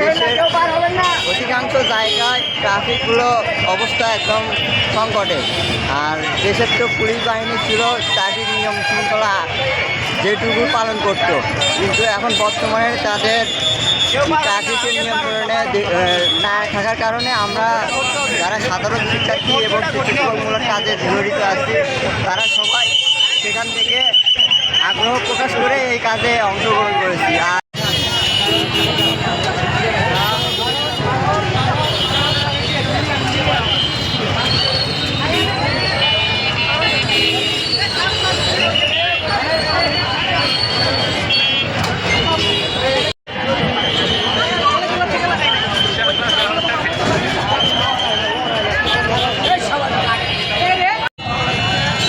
দেশের অধিকাংশ জায়গায় ট্রাফিকগুলো অবস্থা একদম সংকটে। আর দেশের তো পুলিশ বাহিনী ছিল ট্রাফিক নিয়ম শৃঙ্খলা যেটুকু পালন করতো। কিন্তু এখন বর্তমানে তাদের ট্রাফিকের নিয়ন্ত্রণে না থাকার কারণে আমরা যারা সাধারণ শিক্ষার্থী এবং শিক্ষকমূলক কাজে জড়িত আছি, তারা সবাই সেখান থেকে আগ্রহ প্রকাশ করে এই কাজে অংশগ্রহণ করেছি। আর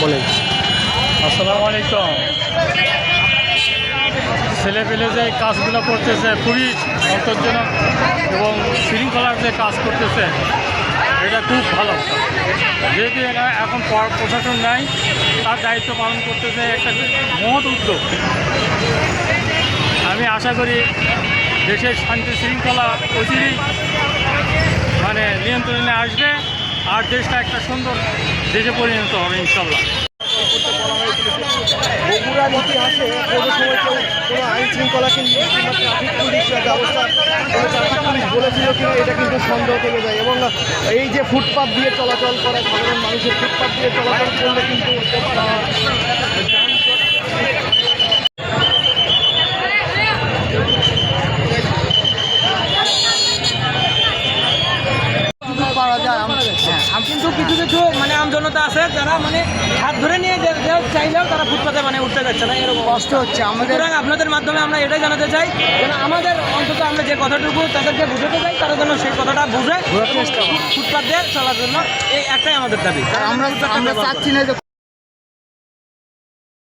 বলেন। আসসালামু আলাইকুম। ছেলে পেলে যে কাজগুলো করতেছে, খুবই সন্তোষজনক এবং শৃঙ্খলার যে কাজ করতেছে, এটা খুব ভালো। যেহেতু এরা এখন প্রশাসন নাই, তার দায়িত্ব পালন করতেছে একটা মহৎ উদ্যোগ। আমি আশা করি দেশের শান্তি শৃঙ্খলা অচিরেই মানে নিয়ন্ত্রণে আসবে। আর দেশটা একটা সুন্দর দেশে পরিণত হবে ইনশাল্লাহ আইন শৃঙ্খলা কিন্তু এটা কিন্তু এবং এই যে ফুটপাথ দিয়ে চলাচল করা, সাধারণ মানুষের ফুটপাথ দিয়ে চলাচল করলে কিন্তু হ্যাঁ কিন্তু কিছু কিছু মানে আমজনতা আছে যারা মানে হাত ধরে নিয়ে চাইলেও তারা ফুটপাতে মানে উঠতে যাচ্ছে না এরকম কষ্ট হচ্ছে আমাদের আপনাদের মাধ্যমে আমরা এটাই জানাতে চাই যেন আমাদের অন্তত আমরা যে কথাটুকু তাদেরকে বুঝাতে চাই তারা যেন সেই কথাটা বুঝে ফুটপাত দিয়ে চলার জন্য এই একটাই আমাদের দাবি। আমরা আমরা চাচ্ছি না যে